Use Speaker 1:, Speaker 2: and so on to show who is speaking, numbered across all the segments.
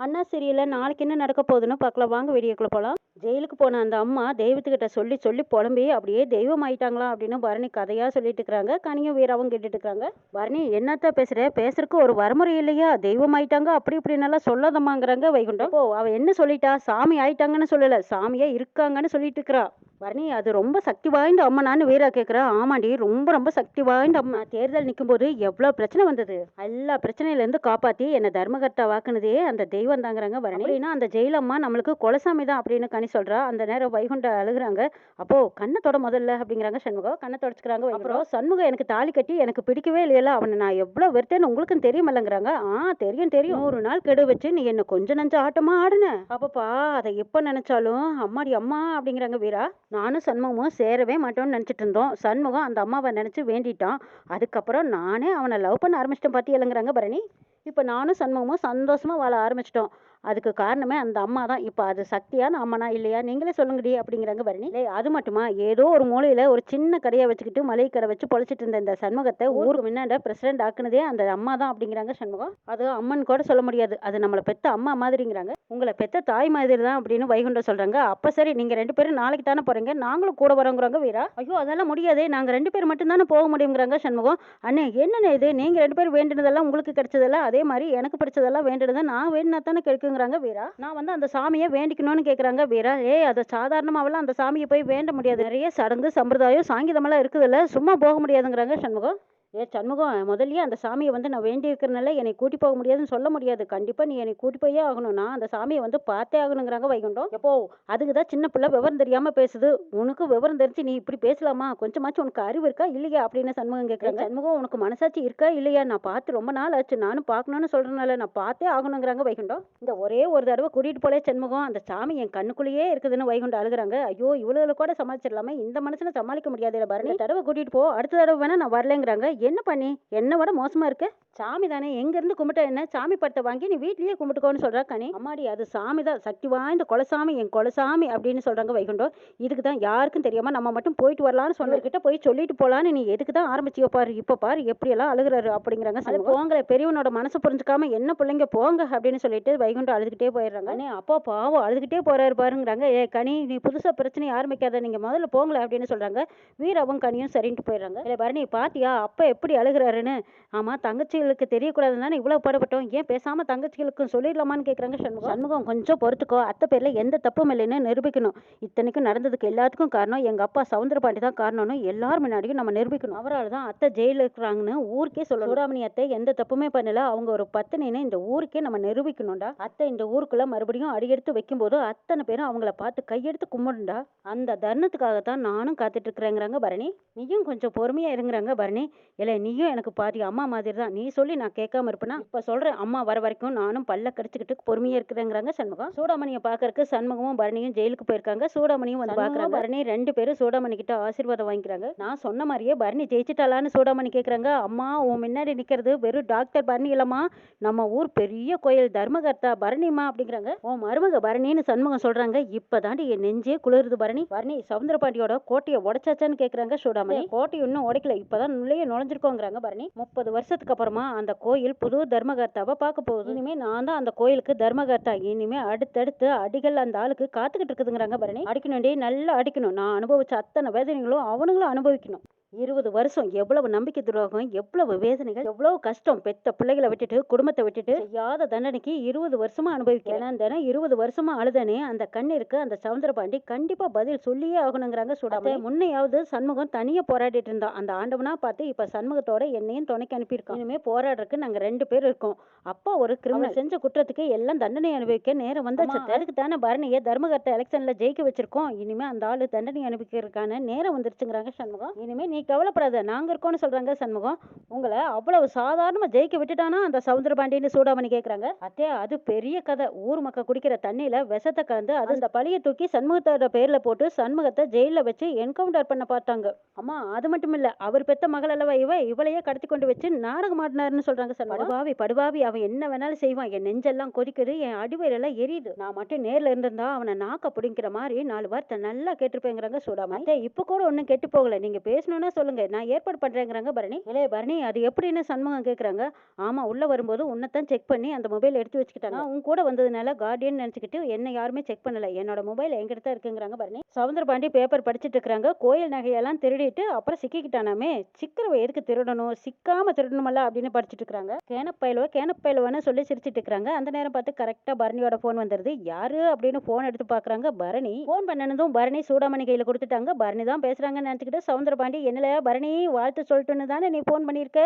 Speaker 1: அண்ணா சீரியலில் நாளைக்கு என்ன நடக்க போகுதுன்னு பார்க்கலாம். வாங்க வீடியோக்குள்ள போகலாம் ஜெயிலுக்கு போன அந்த அம்மா தெய்வத்துக்கிட்ட சொல்லி சொல்லி புலம்பி அப்படியே தெய்வம் ஆயிட்டாங்களா அப்படின்னு பரணி கதையாக சொல்லிட்டு இருக்கிறாங்க. கனியும் வீராவும் கேட்டுட்டு இருக்காங்க பரணி என்னத்த பேசுற? பேசுறதுக்கு ஒரு வரமுறை இல்லையா? தெய்வம் ஆயிட்டாங்க அப்படி இப்படின்னெல்லாம் சொல்லாதம்மாங்கிறாங்க வைகுண்டம். ஓ அவ என்ன சொல்லிட்டா? சாமி ஆயிட்டாங்கன்னு சொல்லல. சாமியா இருக்காங்கன்னு சொல்லிட்டு இருக்கிறா. பரணி அது ரொம்ப சக்தி வாய்ந்த அம்மனான்னு வீரா கேட்குறா ஆமாண்டி ரொம்ப ரொம்ப சக்தி வாய்ந்த அம்மா. தேர்தல் நிற்கும்போது எவ்வளோ பிரச்சனை வந்தது. எல்லா பிரச்சனையிலேருந்து காப்பாற்றி என்னை தர்மகர்த்தா வாக்குனதே அந்த தெய்வம் தாங்கிறாங்க பரணி அப்படின்னா அந்த ஜெயிலம்மா நம்மளுக்கு கொலசாமி தான் அப்படின்னு கனி சொல்றா. அந்த நேரம் வைகுண்ட அழுகுறாங்க. அப்போ கண்ணை தொட முதல்ல அப்படிங்கிறாங்க சண்முகம். கண்ணை தொடச்சுக்கிறாங்க அப்புறம்? சண்முகம் எனக்கு தாலி கட்டி எனக்கு பிடிக்கவே இல்லையல அவனை நான் எவ்வளோ வெறுத்தேன்னு உங்களுக்கும் தெரியுமல்லங்கிறாங்க. ஆ தெரியும் தெரியும். நூறு நாள் கெடு வச்சு நீ என்ன கொஞ்ச நஞ்ச ஆட்டமா ஆடுன? அப்பப்பா அதை எப்போ நினைச்சாலும் அம்மாடி அம்மா அப்படிங்கிறாங்க வீரா. நானும் சண்முகமும் சேரவே மாட்டோம்னு நினச்சிட்டு இருந்தோம். சண்முகம் அந்த அம்மாவை நினச்சி வேண்டிட்டான். அதுக்கப்புறம் நானே அவனை லவ் பண்ண ஆரம்பிச்சிட்டேன் பற்றி இல்லைங்கிறாங்க பரணி. இப்போ நானும் சண்முகமும் சந்தோஷமாக வாழ ஆரம்பிச்சிட்டோம். அதுக்கு காரணமே அந்த அம்மா தான். இப்போ அது சக்தியான அம்மனா இல்லையா? நீங்களே சொல்லுங்கடி அப்படிங்கிறாங்க பரணி இல்லை அது மட்டுமா? ஏதோ ஒரு மூலையில் ஒரு சின்ன கடையை வச்சுக்கிட்டு மளிகை கடை வச்சு பொழைச்சிட்டு இருந்த இந்த சண்முகத்தை ஊருக்கு முன்னாடி பிரசிடென்ட் ஆக்குனதே அந்த அம்மா தான் அப்படிங்கிறாங்க சண்முகம். அது அம்மன் கூட சொல்ல முடியாது. அது நம்மளை பெத்த அம்மா மாதிரிங்கிறாங்க. உங்களை பெத்த தாய் மாதிரி தான் அப்படின்னு வைகுண்டம் சொல்றாங்க. அப்ப சரி நீங்க ரெண்டு பேரும் நாளைக்கு தானே போறீங்க? நாங்களும் கூட வரோங்கிறாங்க வீரா. ஐயோ அதெல்லாம் முடியாதே. நாங்க ரெண்டு பேர் மட்டும் தானே போக முடியுங்கிறாங்க சண்முகம். அண்ணே என்னண்ணே இது? நீங்க ரெண்டு பேரும் வேண்டினதெல்லாம் உங்களுக்கு கிடைச்சதெல்லாம் அதே மாதிரி எனக்கு பிடிச்சதெல்லாம் வேண்டினதை நான் வேண்டினா தானே இருக்குங்கிறாங்க வீரா. நான் வந்து அந்த சாமியை வேண்டிக்கணும்னு கேட்குறாங்க வீரா. ஏய் அதை சாதாரணமாவெல்லாம் அந்த சாமியை போய் வேண்ட முடியாது. நிறைய சடங்கு சம்பிரதாயம் சாங்கிதமெல்லாம் இருக்குதுல்ல. சும்மா போக முடியாதுங்கிறாங்க சண்முகம். ஏ சண்முகம் முதல்லயே அந்த சாமியை வந்து நான் வேண்டி இருக்கிறனால என்னை கூட்டி போக முடியாதுன்னு சொல்ல முடியாது. கண்டிப்பா நீ என்னை கூட்டி போயே ஆகணும். நான் அந்த சாமியை வந்து பார்த்தே ஆகணுங்கிறாங்க வைகுண்டம். எப்போ? அதுக்கு தான் சின்ன பிள்ளை விவரம் தெரியாம பேசுது. உனக்கு விவரம் தெரிஞ்சு நீ இப்படி பேசலாமா? கொஞ்சமாச்சும் உனக்கு அறிவு இருக்கா இல்லையா? அப்படின்னு சண்முகம் கேட்குறாங்க சண்முகம் உனக்கு மனசாட்சி இருக்கா இல்லையா? நான் பார்த்து ரொம்ப நாள் ஆச்சு. நானும் பார்க்கணும்னு சொல்றதுனால நான் பார்த்தே ஆகணுங்கிறாங்க வைகுண்டம். இந்த ஒரே ஒரு தடவை கூட்டிட்டு போலே சண்முகம். அந்த சாமி என் கண்ணுக்குள்ளேயே இருக்குதுன்னு வைகுண்டம் அழுகுறாங்க. ஐயோ இவ்வளவு கூட சமாளிச்சிடலாமே. இந்த மனுஷனை சமாளிக்க முடியாது பரணி இந்த தடவை கூட்டிட்டு போ. அடுத்த தடவை வேணா நான் வரலைங்கிறாங்க. என்ன பண்ணி? என்ன விட மோசமா இருக்கு? சாமி தானே. எங்க இருந்து கும்பிட்ட என்ன? சாமி படத்தை வாங்கி நீ வீட்லயே கும்பிட்டுக்கோன்னு சொல்றா கனி. அம்மாடி அது சாமி தான். சக்தி வாய்ந்த கொலசாமி என் கொலசாமி அப்படின்னு சொல்றாங்க வைகுண்டம் இதுக்கு தான் யாருக்கும் தெரியாம நம்ம மட்டும் போயிட்டு வரலாம்னு சொன்னவர்கிட்ட போய் சொல்லிட்டு போலான்னு நீ எதுக்கு தான் ஆரம்பிச்சியோ பாரு. இப்ப பாரு எப்படி எல்லாம் அழுகுறாரு அப்படிங்கிறாங்க அது போங்களே பெரியவனோட மனசு புரிஞ்சுக்காம என்ன பிள்ளைங்க போங்க அப்படின்னு சொல்லிட்டு வைகுண்டம் அழுதுகிட்டே போயிடுறாங்க. அண்ணே அப்பா பாவம் அழுதுகிட்டே போறாரு பாருங்கிறாங்க. ஏ கனி நீ புதுசா பிரச்சனை ஆரம்பிக்காத நீங்க முதல்ல போங்களே அப்படின்னு சொல்றாங்க. வீரவும் கனியும் சரின்ட்டு போயிடுறாங்க. இல்லை பரணி பாத்தியா? அப்பா எப்படி அழுகுறாருன்னு? ஆமா தங்கச்சிகளுக்கு தெரியக்கூடாதுன்னு இவ்வளவு படப்பட்டோம் ஏன் பேசாம தங்கச்சிகளுக்கு சொல்லிடலாமான்னு கேக்குறாங்க சண்முகம். சண்முகம் கொஞ்சம் பொறுத்துக்கோ. அத்தை பேர்ல எந்த தப்பும் இல்லைன்னு நிரூபிக்கணும். இத்தனைக்கும் நடந்ததுக்கு எல்லாத்துக்கும் காரணம் எங்க அப்பா சவுந்தரபாண்டி தான் காரணம்னு எல்லார் முன்னாடியும் நம்ம நிரூபிக்கணும். அவரால் தான் அத்தை ஜெயில இருக்கிறாங்கன்னு ஊருக்கே சொல்லணும். சூடாமணி அத்தை எந்த தப்புமே பண்ணல. அவங்க ஒரு பத்தினின்னு இந்த ஊருக்கே நம்ம நிரூபிக்கணும்டா. அத்தை இந்த ஊருக்குள்ள மறுபடியும் அடியெடுத்து வைக்கும்போது அத்தனை பேரும் அவங்கள பார்த்து கையெடுத்து கும்பிடுண்டா அந்த தருணத்துக்காகத்தான் நானும் காத்துட்டு இருக்கிறேங்கிறாங்க பரணி. நீயும் கொஞ்சம் பொறுமையா இருங்கிறாங்க பரணி. இல்லை நீயும் எனக்கு பாதி அம்மா மாதிரி தான் நீ சொல்லி நான் கேட்காம இருப்பேனா? இப்போ சொல்கிறேன் அம்மா வர வரைக்கும் நானும் பல்ல கடிச்சிக்கிட்டு பொறுமையாக இருக்கிறேங்கிறாங்க சண்முகம். சூடாமணியை பார்க்கறக்கு சண்முகமும் பரணியும் ஜெயிலுக்கு போயிருக்காங்க. சூடாமணியும் வந்து பார்க்குறாங்க பரணி ரெண்டு பேரும் சூடாமணி கிட்ட ஆசீர்வாதம் வாங்கிக்கிறாங்க. நான் சொன்ன மாதிரியே பரணி ஜெயிச்சிட்டாலான்னு சூடாமணி கேட்குறாங்க அம்மா உன் முன்னாடி நிற்கிறது வெறும் டாக்டர் பரணி இல்லம்மா. நம்ம ஊர் பெரிய கோயில் தர்மகர்த்தா பரணிமா அப்படிங்கிறாங்க. உன் மருமக பரணின்னு சண்முகம் சொல்றாங்க. இப்பதாண்டி என் நெஞ்சே குளிருது பரணி. பரணி சவுந்தரபாண்டியோட கோட்டையை உடைச்சாச்சான்னு கேட்குறாங்க சூடாமணி. கோட்டை இன்னும் உடைக்கல. இப்பதான் நுழைய அடைஞ்சிருக்கோங்கிறாங்க பரணி. முப்பது வருஷத்துக்கு அப்புறமா அந்த கோயில் புது தர்மகர்த்தாவை பார்க்க போகுது. இனிமே நான் தான் அந்த கோயிலுக்கு தர்மகர்த்தா. இனிமே அடுத்தடுத்து அடிகள் அந்த ஆளுக்கு காத்துக்கிட்டு இருக்குதுங்கிறாங்க பரணி. அடிக்கணும்டி நல்லா அடிக்கணும். நான் அனுபவிச்ச அத்தனை வேதனைகளும் அவனுங்களும் அனுபவிக்கணும். இருபது வருஷம் எவ்வளவு நம்பிக்கை துரோகம் எவ்வளவு வேதனைகள் எவ்வளவு கஷ்டம் பெத்த பிள்ளைகளை விட்டுட்டு குடும்பத்தை விட்டுட்டு செய்யாத தண்டனைக்கு இருபது வருஷமா அனுபவிக்கிறேன். தினம் இருபது வருஷமா அழுதனே அந்த கண்ணிற்கு அந்த சவுந்தரபாண்டி கண்டிப்பா பதில் சொல்லியே ஆகணுங்கிறாங்க சுடாம முன்னையாவது சண்முகம் தனியா போராடிட்டு இருந்தான். அந்த ஆண்டவனா பார்த்து இப்ப சண்முகத்தோட என்னையும் துணைக்கு அனுப்பியிருக்கோம் இனிமே போராடுறதுக்கு நாங்க ரெண்டு பேர் இருக்கோம். அப்பா ஒரு கிரிமினல் செஞ்ச குற்றத்துக்கு எல்லாம் தண்டனை அனுபவிக்க நேரம் வந்தாச்சு அதுக்கு தானே பரணியை தர்மகர்த்த எலெக்ஷன்ல ஜெயிக்க வச்சிருக்கோம். இனிமே அந்த ஆளு தண்டனை அனுபவிக்கிறதுக்கான நேரம் வந்துருச்சுங்கிறாங்க சண்முகம். இனிமே நீ கவலைப்படாத. நாங்கள் இருக்கோம்னு சொல்கிறாங்க சண்முகம். உங்களை அவ்வளவு சாதாரணமாக ஜெயிக்க விட்டுட்டானா அந்த சவுந்தரபாண்டின்னு சூடாமணி கேட்குறாங்க அத்தே அது பெரிய கதை. ஊர் மக்கள் குடிக்கிற தண்ணியில் விஷத்தை கலந்து அது அந்த பழியை தூக்கி சண்முகத்தோட பேரில் போட்டு சண்முகத்தை ஜெயிலில் வச்சு என்கவுண்டர் பண்ண பார்த்தாங்க. அம்மா அது மட்டும் இல்லை அவர் பெத்த மகள் அல்லவா இவ? இவளையே கடத்தி கொண்டு வச்சு நாடகம் ஆடினாருன்னு சொல்கிறாங்க சார் படுபாவி படுபாவி அவன் என்ன வேணாலும் செய்வான். என் நெஞ்செல்லாம் கொதிக்குது என் அடிவேரெல்லாம் எரியுது. நான் மட்டும் நேரில் இருந்திருந்தா அவனை நாக்க பிடிங்கிற மாதிரி நாலு வார்த்தை நல்லா கேட்டிருப்பேங்கிறாங்க சூடாமணி. இப்போ கூட ஒன்றும் கெட்டு போகலை. நீங்கள் பேசணும்னா வேணும்னா சொல்லுங்க? நான் ஏற்பாடு பண்றேங்கிறாங்க பரணி. இல்லே பரணி அது எப்படின்னு சண்முகம் கேக்குறாங்க? ஆமா உள்ள வரும்போது உன்னைத்தான் செக் பண்ணி அந்த மொபைல் எடுத்து வச்சுக்கிட்டாங்க. உன் கூட வந்ததுனால கார்டியன் நினைச்சுக்கிட்டு என்ன யாருமே செக் பண்ணல. என்னோட மொபைல் என்கிட்ட தான் இருக்குங்கிறாங்க பரணி. சவுந்தர பாண்டி பேப்பர் படிச்சிட்டு இருக்காங்க. கோயில் நகையெல்லாம் திருடிட்டு அப்புறம் சிக்கிக்கிட்டானாமே. சிக்கிறவ எதுக்கு திருடணும்? சிக்காம திருடணுமல்ல அப்படின்னு படிச்சுட்டு இருக்கிறாங்க கேனப்பயிலுவ கேனப்பயிலுவன்னு சொல்லி சிரிச்சிட்டு இருக்காங்க. அந்த நேரம் பார்த்து கரெக்டா பரணியோட ஃபோன் வந்துருது. யாரு அப்படின்னு போன் எடுத்து பாக்குறாங்க பரணி. போன் பண்ணனதும் பரணி சூடாமணி கையில கொடுத்துட்டாங்க. பரணி தான் பேசுறாங்கன்னு நினைச்சுக்கிட்டு சவுந்தர பாண்டி என்னல? பரணி வாழ்த்து சொல்லட்டுன்னு தானே நீ ஃபோன் பண்ணியிருக்க?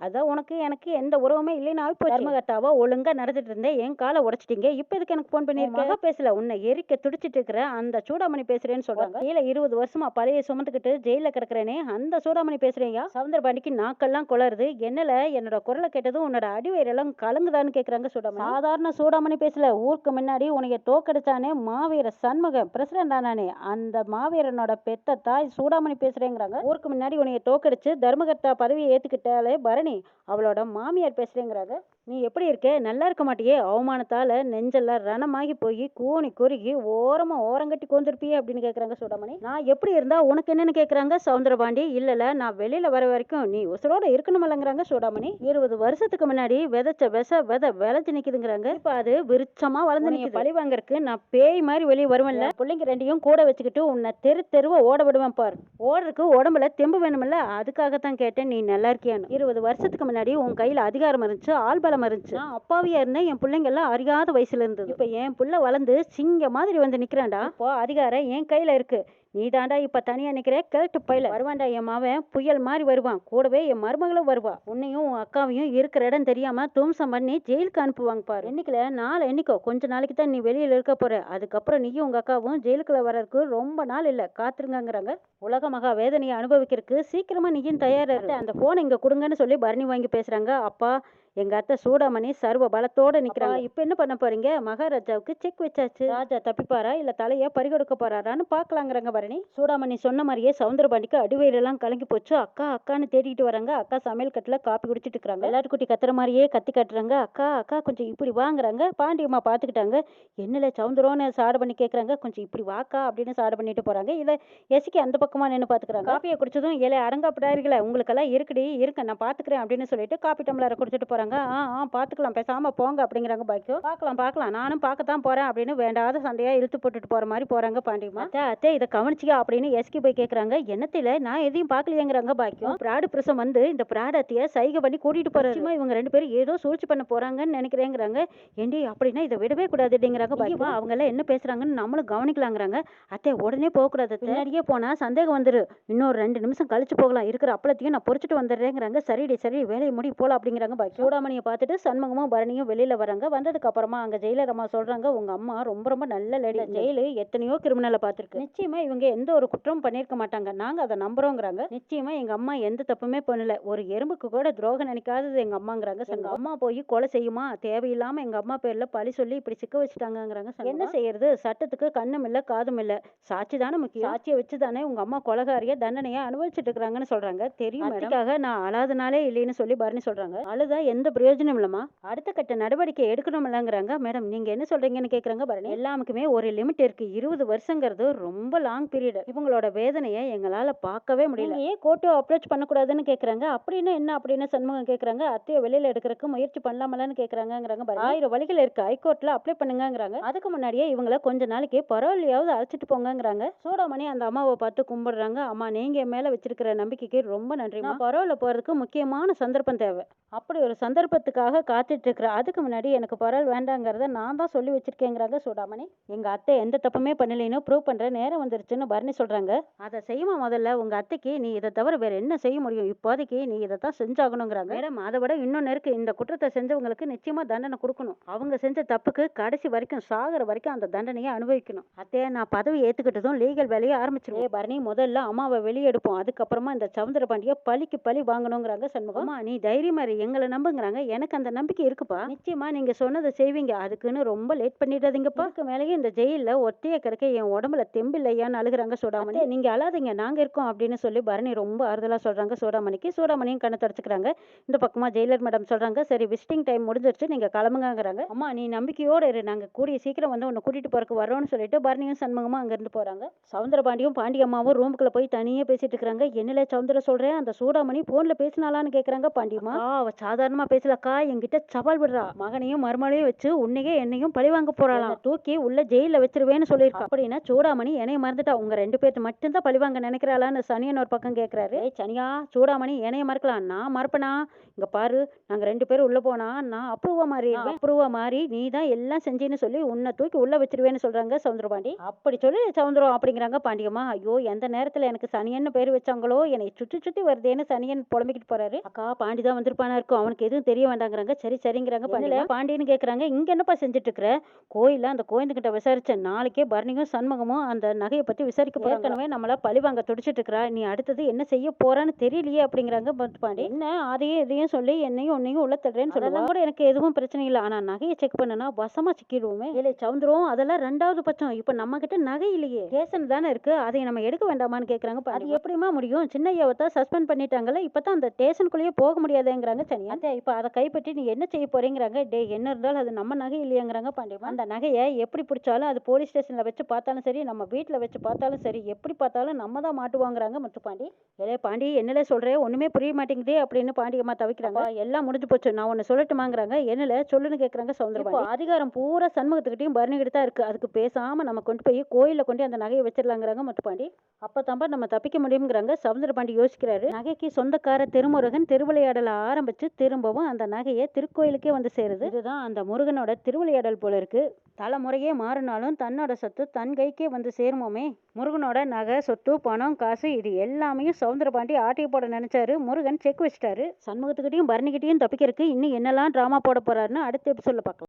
Speaker 1: அதான் உனக்கு எனக்கு எந்த உறவுமே இல்லைன்னு ஆகி தர்மகர்த்தாவா ஒழுங்கா நடந்துட்டு இருந்தேன். என் காலை உடைச்சிட்டீங்க. இப்போ எதுக்கு எனக்கு ஃபோன் பண்ணியிருக்க? மகா பேசல. உன்னை எரிக்க துடிச்சிட்டு இருக்கிற அந்த சூடாமணி பேசுறேன்னு சொல்றாங்க. கீழே இருபது வருஷமா பழைய சுமந்துக்கிட்டு ஜெயில கிடக்குறேனே. அந்த சூடாமணி பேசுறேயா? சவுந்தர பாண்டிக்கு நாக்கெல்லாம் குளருது. என்னல? என்னோட குரலை கேட்டதும் உன்னோட அடிவயிறெல்லாம் கலங்குதான்னு கேக்குறாங்க சூடாமணி. சாதாரண சூடாமணி பேசல. ஊருக்கு முன்னாடி உனக்கு தோக்கடிச்சானே. மாவீர சண்முகம். பிரசிடண்ட் ஆனானே. அந்த மாவீரனோட பெத்த தாய் சூடாமணி பேசுறேங்கிறாங்க. ஊருக்கு முன்னாடி உன்னைய தோக்கடிச்சு தர்மகர்த்தா பதவியை ஏத்துக்கிட்டாலே பரணி அவளோட மாமியார் பேசுகிறேங்கிறாங்க நீ எப்படி இருக்க? நல்லா இருக்க மாட்டியே? அவமானத்தால நெஞ்செல்லாம் ரணமாகி போய் கூனி குறுகி ஓரமா ஓரங்கட்டி கோந்திருப்பியே அப்படின்னு கேக்குறாங்க சூடாமணி. நான் எப்படி இருந்தா உனக்கு என்னன்னு கேக்குறாங்க சவுந்தரபாண்டி. இல்லல நான் வெளியில வர வரைக்கும் நீ உசுரோட இருக்கணுமல்லங்கிறாங்க சூடாமணி. இருபது வருஷத்துக்கு முன்னாடி விதைச்ச விச விதை விளைஞ்சு நிக்குதுங்கிறாங்க. இப்ப அது விருட்சமா வளர்ந்து நிக்குது. பழி வாங்கறதுக்கு நான் பேய் மாதிரி வெளியே வருவேன்ல. பிள்ளைங்க ரெண்டையும் கூட வச்சுக்கிட்டு உன்னை தெரு தெருவா ஓட விடுவேன் பார். ஓடுறதுக்கு உடம்புல தெம்பு வேணுமில்ல அதுக்காகத்தான் கேட்டேன். நீ நல்லா இருக்கியான்னு. இருபது வருஷத்துக்கு முன்னாடி உன் கையில அதிகாரம் இருந்துச்சு. ஆள் பலம் இருந்துச்சு. அப்பாவியா இருந்தேன். என் பிள்ளைங்க எல்லாம் அறியாத வயசுல இருந்தது. இப்ப என் புள்ள வளர்ந்து சிங்க மாதிரி வந்து நிக்கிறான்டா. இப்போ அதிகாரம் என் கையில இருக்கு. நீ தாண்டா இப்ப தனியா நிக்கிற? கிழட்டு பையில. வருவான்டா என் மாவன். புயல் மாதிரி வருவான். கூடவே என் மருமகளும் வருவா. உன்னையும் உன் அக்காவையும் இருக்கிற இடம் தெரியாம தும்சம் பண்ணி ஜெயிலுக்கு அனுப்புவாங்க பாரு. என்னைக்குல? நாள் என்னைக்கோ? கொஞ்ச நாளைக்கு தான் நீ வெளியில இருக்க போற. அதுக்கப்புறம் நீயும் உங்க அக்காவும் ஜெயிலுக்குள்ள வர்றதுக்கு ரொம்ப நாள் இல்ல. காத்துருங்கங்கிறாங்க. உலக மகா வேதனையை அனுபவிக்கிறதுக்கு சீக்கிரமா நீயும் தயாரா. அந்த போன் இங்க கொடுங்கன்னு சொல்லி பரணி வாங்கி பேசுறாங்க. அப்பா எங்க அத்தை சூடாமணி சர்வ பலத்தோட நிக்கிறாங்க. இப்ப என்ன பண்ண போறீங்க? மகாராஜாவுக்கு செக் வச்சாச்சு. ராஜா தப்பிப்பாரா? இல்ல தலைய பறிகொடுக்க போறாரான்னு பாக்கலாங்கிறாங்க பரணி சூடாமணி சொன்ன மாதிரியே சவுந்தரபாண்டிக்கு அடிவயிறெல்லாம் கலங்கி போச்சு. அக்கா அக்கான்னு தேடிட்டு வராங்க. அக்கா சமையல் கட்டுல காப்பி குடிச்சிட்டு இருக்காங்க விளையாட்டுக்குட்டி கத்துற மாதிரியே கத்தி கட்டுறாங்க. அக்கா அக்கா கொஞ்சம் இப்படி வாங்குறாங்க. பாண்டியம்மா பாத்துக்கிட்டாங்க. என்னல சவுந்தரோன்னு சாடு பண்ணி கேக்குறாங்க. கொஞ்சம் இப்படி வாக்கா அப்படின்னு சாடு பண்ணிட்டு போறாங்க. இதை எசிக்கு அந்த பக்கமா நின்று பாத்துக்கிறாங்க. காப்பியை குடிச்சதும் ஏழை அடங்காப்பிடாருங்களே உங்களுக்கெல்லாம் இருக்குடி இருக்கு நான் பாத்துக்கிறேன் அப்படின்னு சொல்லிட்டு காப்பி டம்ளரை குடிச்சிட்டு போறாங்க ஆ ஆ பாத்துக்கலாம் பேசாம போங்க அப்படிங்கிறாங்க பாக்கியம் பார்க்கலாம் பார்க்கலாம் நானும் பார்க்கத்தான் போறேன் அப்படின்னு வேண்டாத சண்டையா இழுத்து போட்டுட்டு போற மாதிரி போறாங்க பாண்டியம்மா அத்தை அத்தை இதை கவனிச்சிக்க அப்படின்னு எஸ்கி போய் கேக்குறாங்க. என்னத்தில? நான் எதையும் பார்க்கலையேங்கிறாங்க பாக்கியம் பிராடு பிரசம் வந்து இந்த பிராடத்தைய சைகை பண்ணி கூட்டிட்டு போறாரு. சும்மா இவங்க ரெண்டு பேரும் ஏதோ சூழ்ச்சி பண்ண போறாங்கன்னு நினைக்கிறேங்கிறாங்க. ஏண்டி அப்படின்னா இதை விடவே கூடாது அப்படிங்கிறாங்க பாக்கியமா அவங்க எல்லாம் என்ன பேசுறாங்கன்னு நம்மளும் கவனிக்கலாங்கிறாங்க. அத்தை உடனே போக கூடாது பின்னாடியே போனா சந்தேகம் வந்துரு. இன்னொரு ரெண்டு நிமிஷம் கழிச்சு போகலாம். இருக்கிற அப்பளத்தையும் நான் பொறிச்சிட்டு வந்துடுறேங்கிறாங்க. சரிடி சரி வேலையை முடி போலாம் அப்படிங்கிறாங்க பாக்கி சூடாமணியை பார்த்துட்டு சண்முகமும் பரணியும் வெளியில வராங்க. வந்ததுக்கு அப்புறமா அங்க ஜெயிலர் அம்மா சொல்றாங்க உங்க அம்மா ரொம்ப ரொம்ப நல்ல லேடி ஜெயிலு எத்தனையோ கிரிமினலை பார்த்திருக்கு. நிச்சயமா இவங்க எந்த ஒரு குற்றமும் பண்ணியிருக்க மாட்டாங்க. நாங்க அதை நம்புறோங்கிறாங்க. நிச்சயமா எங்க அம்மா எந்த தப்புமே பண்ணல. ஒரு எறும்புக்கு கூட துரோகம் நினைக்காதது எங்க அம்மாங்கிறாங்க எங்க அம்மா போய் கொலை செய்யுமா? தேவையில்லாம எங்க அம்மா பேர்ல பழி சொல்லி இப்படி சிக்க வச்சுட்டாங்கங்கிறாங்க என்ன செய்யறது? சட்டத்துக்கு கண்ணும் இல்ல காதும் இல்ல. சாட்சி தானே முக்கியம். சாட்சியை வச்சு தானே உங்க அம்மா கொலகாரிய தண்டனையை அனுபவிச்சுட்டு இருக்காங்கன்னு சொல்றாங்க. தெரியும் அதுக்காக நான் அழாதனாலே இல்லைன்னு சொல்லி பரணி சொல்றாங்க. அழுதா எந்த பிரயோஜனம் இல்லம்மா. அடுத்த கட்ட நடவடிக்கை எடுக்கணும்லங்கிறாங்க. மேடம் நீங்க என்ன சொல்றீங்கன்னு கேக்குறாங்க பரணி எல்லாமுக்குமே ஒரு லிமிட் இருக்கு. இருபது வருஷங்கிறது ரொம்ப லாங் பீரியட் இவங்களோட வேதனையை எங்களால பார்க்கவே முடியல. ஏன் கோர்ட்டு அப்ரோச் பண்ணக்கூடாதுன்னு கேக்குறாங்க? அப்படின்னு என்ன? அப்படின்னு சண்முகம் கேக்குறாங்க. அத்தையை வெளியில எடுக்கிறதுக்கு முயற்சி பண்ணலாமலன்னு கேக்குறாங்கங்கிறாங்க பரணி. ஆயிரம் வழிகள் இருக்கு. ஹைகோர்ட்ல அப்ளை பண்ணுங்கங்கிறாங்க. அதுக்கு முன்னாடியே இவங்கள கொஞ்ச நாளைக்கு பரவாயில்லையாவது அழைச்சிட்டு போங்கங்கிறாங்க. சூடாமணி அந்த அம்மாவை பார்த்து கும்பிடுறாங்க. அம்மா நீங்க என் மேல வச்சிருக்கிற நம்பிக்கைக்கு ரொம்ப நன்றி நான் பரவாயில்ல போறதுக்கு முக்கியமான சந்தர்ப்பம் தேவை. அப்படி ஒரு சந்தர்ப்பத்துக்காக காத்துட்டு இருக்கிற அதுக்கு முன்னாடி எனக்கு பரவாயில்ல வேண்டாங்கிறத நான் தான் சொல்லி வச்சிருக்கேங்கிறாங்க சூடாமணி. எங்க அத்தை எந்த தப்புமே பண்ணலைன்னு ப்ரூவ் பண்ற நேரம் வந்துருச்சுன்னு பரணி சொல்றாங்க. அதை செய்யுமா முதல்ல உங்க அத்தைக்கு நீ இதை தவிர வேற என்ன செய்ய முடியும்? இப்போதைக்கு நீ இதை தான் செஞ்சாகணுங்கிறாங்க. மேடம் அதை விட இன்னொன்னு இருக்கு. இந்த குற்றத்தை செஞ்சவங்களுக்கு நிச்சயமா தண்டனை கொடுக்கணும். அவங்க செஞ்ச தப்புக்கு கடைசி வரைக்கும் சாகுற வரைக்கும் அந்த தண்டனையை அனுபவிக்கணும். அத்தைய நான் பதவி ஏத்துக்கிட்டதும் லீகல் வேலையை ஆரம்பிச்சிருவேன் பரணி முதல்ல அம்மாவை வெளியே எடுப்போம் அதுக்கப்புறமா இந்த சவுந்தர பாண்டிய பழிக்கு பழி வாங்கணுங்கிறாங்க சண்முகம். நீ தைரியமா இரு. எங்களை நம்புங்கிறாங்க எனக்கு அந்த நம்பிக்கை இருக்குப்பா. நிச்சயமா நீங்க சொன்னதை செய்வீங்க. அதுக்குன்னு ரொம்ப லேட் பண்ணிடாதீங்கப்பா. அதுக்கு மேலேயே இந்த ஜெயில்ல ஒத்தைய கிடக்க என் உடம்புல தெம்பில்லையானால அழுகுறாங்க சூடாமணி. நீங்க அழாதீங்க. நாங்க இருக்கோம் அப்படின்னு சொல்லி பரணி ரொம்ப ஆறுதலா சொல்றாங்க சூடாமணிக்கு. சூடாமணியும் கண்ணை தொடச்சுக்கிறாங்க. இந்த பக்கமா ஜெயிலர் மேடம் சொல்றாங்க. சரி விசிட்டிங் டைம் முடிஞ்சிருச்சு. நீங்க கிளம்புங்கங்கிறாங்க. அம்மா நீ நம்பிக்கையோட இரு. நாங்க கூடிய சீக்கிரம் வந்து உன்னை கூட்டிட்டு போறதுக்கு வரோம்னு சொல்லிட்டு பரணியும் சண்முகமும் அங்க இருந்து போறாங்க. சவுந்தரபாண்டியும் பாண்டியம்மாவும் ரூமுக்குள்ள போய் தனியே பேசிட்டு இருக்காங்க. என்னல சவுந்தர சொல்றேன். அந்த சூடாமணி போன்ல பேசினாலான்னு கேக்குறாங்க பாண்டியம்மா. "அக்கா, அவ சாதாரணமா பேசலக்கா? என்கிட்ட சவால் விடுறா. மகனையும் மருமகளையும் வச்சு உன்னையே என்னையும் பழி வாங்க போறாளாம். தூக்கி உள்ள ஜெயில வச்சிருவேன்னு சொல்லியிருக்கா. அப்படின்னா சூடாமணி என்னைய மறந்துட்டா. உங்க ரெண்டு பேர்த்து மட்டும்தான் பழி வாங்க நினைக்கிறாளான்னு சனியன் ஒரு பக்கம் கேக்குறாரு. ஏய் சனியா சூடாமணி என்னைய மறக்கலாம். நான் மறப்பனா? இங்க பாரு நாங்க ரெண்டு பேரும் உள்ள போனா நான் அப்ரூவா மாறி அப்ரூவா மாறி நீ தான் எல்லாம் செஞ்சேன்னு சொல்லி உன்னை தூக்கி உள்ள வச்சிருவேன்னு சொல்றாங்க சவுந்தரபாண்டி அப்படி சொல்லி சவுந்தரம் அப்படிங்கிறாங்க பாண்டியம்மா. ஐயோ எந்த நேரத்துல எனக்கு சனியன்னு பேர் வச்சாங்களோ? என்னை சுற்றி சுற்றி வருதேன்னு சனியன் புலம்பிக்கிட்டு போறாரு. அக்கா பாண்டி தான் வந்திருப்பானா இருக்கும். அவனுக்கு எதுவும் தெரிய வேண்டாங்கிறாங்க. சரி சரிங்கிறாங்க. பாண்டியில பாண்டியன்னு கேக்குறாங்க. இங்க என்னப்பா செஞ்சுட்டு இருக்கிற கோயில்ல அந்த கோயிந்துகிட்ட விசாரிச்சேன் நாளைக்கே பரணியும் சண்முகமும் அந்த நகையை பத்தி விசாரிக்க போறாங்க ஏற்கனவே நம்மள பழி வாங்க துடிச்சிட்டு இருக்கிறா நீ அடுத்தது என்ன செய்ய போறான்னு தெரியலையே அப்படிங்கிறாங்க பாண்டி. என்ன? அதையும் இதையும் சொல்லி என்னையும் உன்னையும் உள்ள தள்ளுறேன்னு சொல்லலாம் கூட எனக்கு எதுவும் பிரச்சனை இல்லை. ஆனா நகையை செக் பண்ணுனா வசமா சிக்கிடுவோமே. இல்லை சவுந்தரம் அதெல்லாம் ரெண்டாவது பட்சம். இப்ப நம்ம கிட்ட நகை இல்லையே. கேசன் தானே இருக்கு. அதை நம்ம எடுக்க வேண்டாமான்னு கேக்குறாங்க அது எப்படிமா முடியும்? சின்ன ஐயாவை தான் சஸ்பெண்ட் பண்ணிட்டாங்கல்ல. இப்பதான் அந்த ஸ்டேஷனுக்குள்ளேயே போக முடியாதுங்கிறாங்க சனியா. இப்ப அதை கைப்பற்றி நீ என்ன செய்ய போறேங்கிறாங்க? டே என்ன இருந்தாலும் அது நம்ம நகை இல்லையாங்கிறாங்க பாண்டியம்மா. அந்த நகையை எப்படி பிடிச்சாலும் அது போலீஸ் ஸ்டேஷன்ல வச்சு பார்த்தாலும் சரி நம்ம வீட்ல வச்சு பார்த்தாலும் சரி எப்படி பார்த்தாலும் நம்ம தான் மாட்டுவாங்கிறாங்க முத்துப்பாண்டி ஏலே பாண்டி என்னல சொல்றே? ஒண்ணுமே புரிய மாட்டேங்குதே அப்படின்னு பாண்டியம்மா தவிக்கிறாங்க. எல்லாம் முடிஞ்சு போச்சு. நான் ஒன்னு சொல்லட்டுமாங்கிறாங்க. என்னல சொல்லுன்னு கேக்குறாங்க சவுந்தரபாண்டி அதிகாரம் பூரா சண்முகத்துக்கிட்டையும் பரணிக்கிட்ட தான் இருக்கு. அதுக்கு பேசாம நம்ம கொண்டு போய் கோயில்ல கொண்டு அந்த நகையை வச்சிடலாங்கிறாங்க முத்துப்பாண்டி அப்பதாம்பா நம்ம தப்பிக்க முடியுங்கிறாங்க சவுந்தரபாண்டி யோசிக்கிறாரு. நகைக்கு சொந்தக்கார திருமுருகன் திருவிளையாடல ஆரம்பிச்சு திரும்பவும் அந்த நகையை திருக்கோயிலுக்கே வந்து சேருது. இதுதான் அந்த முருகனோட திருவிளையாடல் போல இருக்கு. தலைமுறையே மாறினாலும் தன்னோட சொத்து தன் கைக்கே வந்து சேருமோமே. முருகனோட நகை சொத்து பணம் காசு இது எல்லாமே சவுந்தரபாண்டி ஆட்டிய போட நினைச்சாரு. முருகன் செக் வச்சிட்டாரு. சண்முகத்துக்கிட்டையும் பரணிக்கிட்டையும் தப்பிக்கிறதுக்கு இன்னும் என்னெல்லாம் ட்ராமா போட போறாருன்னு அடுத்த எபிசோட்ல பார்க்கலாம்.